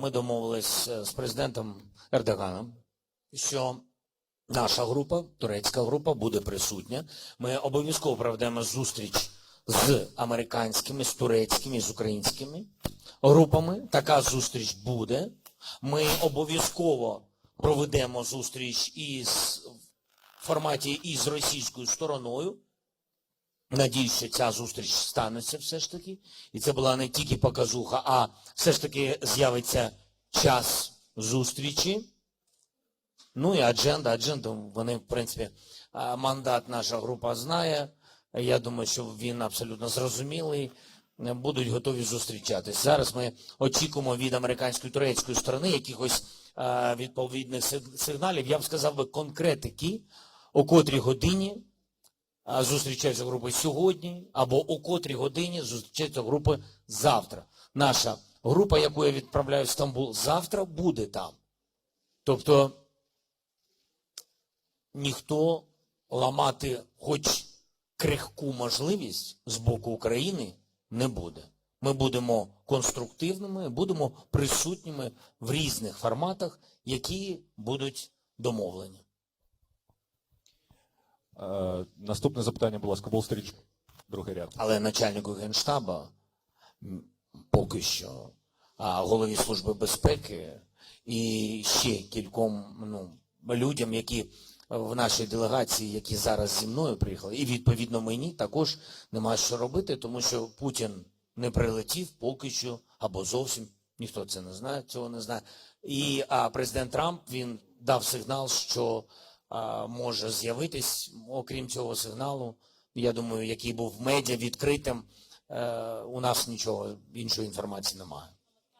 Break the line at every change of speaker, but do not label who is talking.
Ми домовились е, з президентом Ердоганом, що наша група, турецька група, буде присутня. Ми обов'язково проведемо зустріч з американськими, з турецькими, з українськими групами. Така зустріч буде. Ми обов'язково проведемо зустріч із в форматі із російською стороною. Надіюсь, що ця зустріч станеться все ж таки. І це була не тільки показуха, а все ж таки з'явиться час зустрічі. Ну і адженда, адженда, вони, в принципі, мандат наша група знає. Я думаю, що він абсолютно зрозумілий. Будуть готові зустрічатись. Зараз ми очікуємо від американської турецької сторони якихось відповідних сигналів. Я б сказав би конкретики, о котрій годині зустрічаються групи сьогодні, або о котрій годині зустрічаються групи завтра. Наша група, яку я відправляю в Стамбул, завтра буде там. Тобто ніхто ламати хоч крихку можливість з боку України не буде. Ми будемо конструктивними, будемо присутніми в різних форматах, які будуть домовлені.
Е, наступне запитання, будь ласка, Street, другий ряд.
Але начальнику Генштаба поки що, а голові Служби безпеки і ще кільком ну, людям, які в нашій делегації, які зараз зі мною приїхали, і відповідно мені також нема що робити, тому що Путін не прилетів поки що, або зовсім ніхто це не знає, цього не знає. І а президент Трамп він дав сигнал, що може з'явитись, окрім цього сигналу, я думаю, який був медіа відкритим, е, у нас нічого іншої інформації немає.